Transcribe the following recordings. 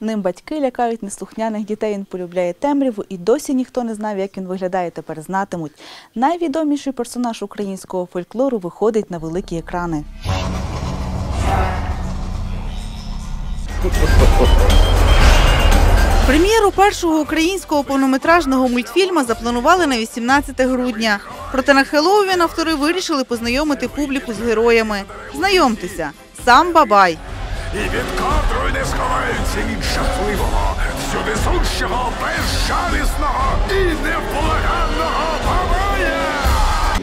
Ним батьки лякають неслухняних дітей. Він полюбляє темряву і досі ніхто не знав, як він виглядає. Тепер знатимуть. Найвідоміший персонаж українського фольклору виходить на великі екрани. Прем'єру першого українського повнометражного мультфільму запланували на 18 грудня. Проте на Хеллоуін автори вирішили познайомити публіку з героями. Знайомтеся, сам Бабай І від котрої не сховаються від жахливого, всюди сущого, безжалісного і невблаганного бабая!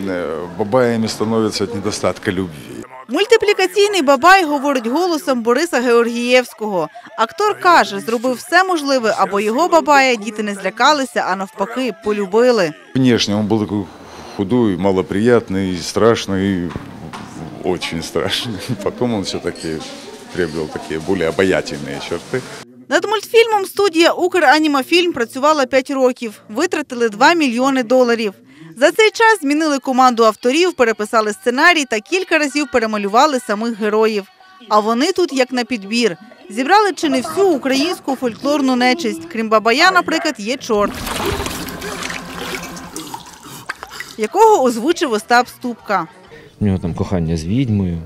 Э, Бабаями становятся от недостатка любви. Мультиплікаційний Бабай говорить голосом Бориса Георгієвського. Актор каже, зробив все можливе, аби його Бабая діти не злякалися, а навпаки, полюбили. Внешне он был такой худой, малоприятный, страшный, очень страшный. Потом он все-таки приобрел такие более обаятельные черты. Над мультфільмом студія «Укранімафільм» працювала 5 років, витратили 2 мільйони доларів. За цей час змінили команду авторів, переписали сценарій та кілька разів перемалювали самих героїв. А вони тут як на підбір. Зібрали чи не всю українську фольклорну нечисть. Крім Бабая, наприклад, є чорт, якого озвучив Остап Ступка. У нього там кохання з відьмою,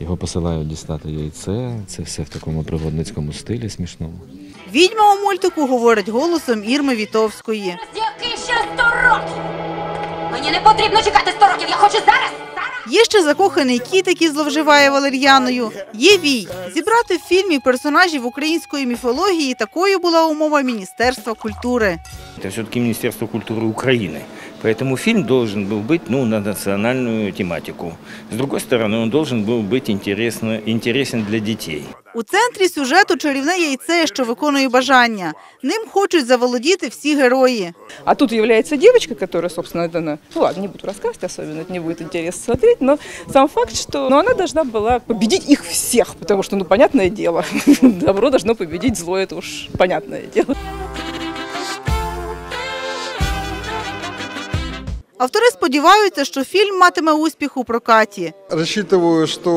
його посилають дістати яйце. Це все в такому пригодницькому стилі смішному. Відьма у мультику говорить голосом Ірми Вітовської. Який ще сто років? Мені не потрібно чекати сто років, я хочу зараз! Зараз! Є ще закоханий кіт, який зловживає валер'яною. Є вій. Зібрати в фільмі персонажів української міфології такою була умова Міністерства культури. Это все-таки Министерство культуры Украины. Поэтому фильм должен был быть ну, на национальную тематику. С другой стороны, он должен был быть интересно, интересен для детей. У центрі сюжету чарівне яйце, що виконує бажання. Ним хочуть заволодіти всі герої. А тут является девочка, которая, собственно, дана. Ну ладно, не буду рассказывать, особенно это не будет интересно смотреть, но сам факт, что ну, она должна была победить их всех, потому что, ну, понятное дело, добро должно победить зло, это уж понятное дело. Автори сподіваються, що фільм матиме успіх у прокаті. Рассчитываю, что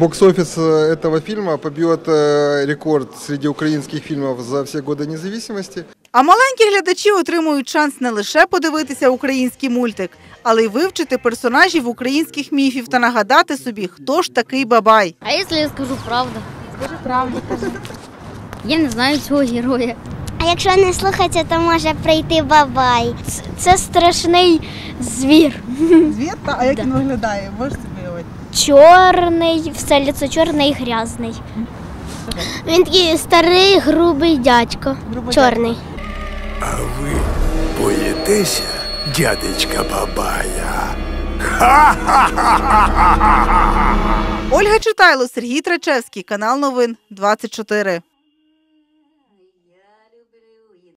бокс-офис э, этого фильма побьет э, рекорд среди украинских фильмов за все годы независимости. А маленькі глядачі отримують шанс не лише подивитися український мультик, але й вивчити персонажів українських міфів та нагадати собі, хто ж такий бабай. А якщо я скажу правду? Скажи правду. Я не знаю цього героя. А якщо не слухати, то може прийти бабай. Ц- Це страшний звір. Звір, а як він виглядає? Можеш собі уявити? Чорний, все лицо чорне і грязний. Він такий старий, грубий дядько. Чорний. А ви боїтеся, дядечка бабая? Ольга Читайло, Сергій Трачевський, канал новин 24.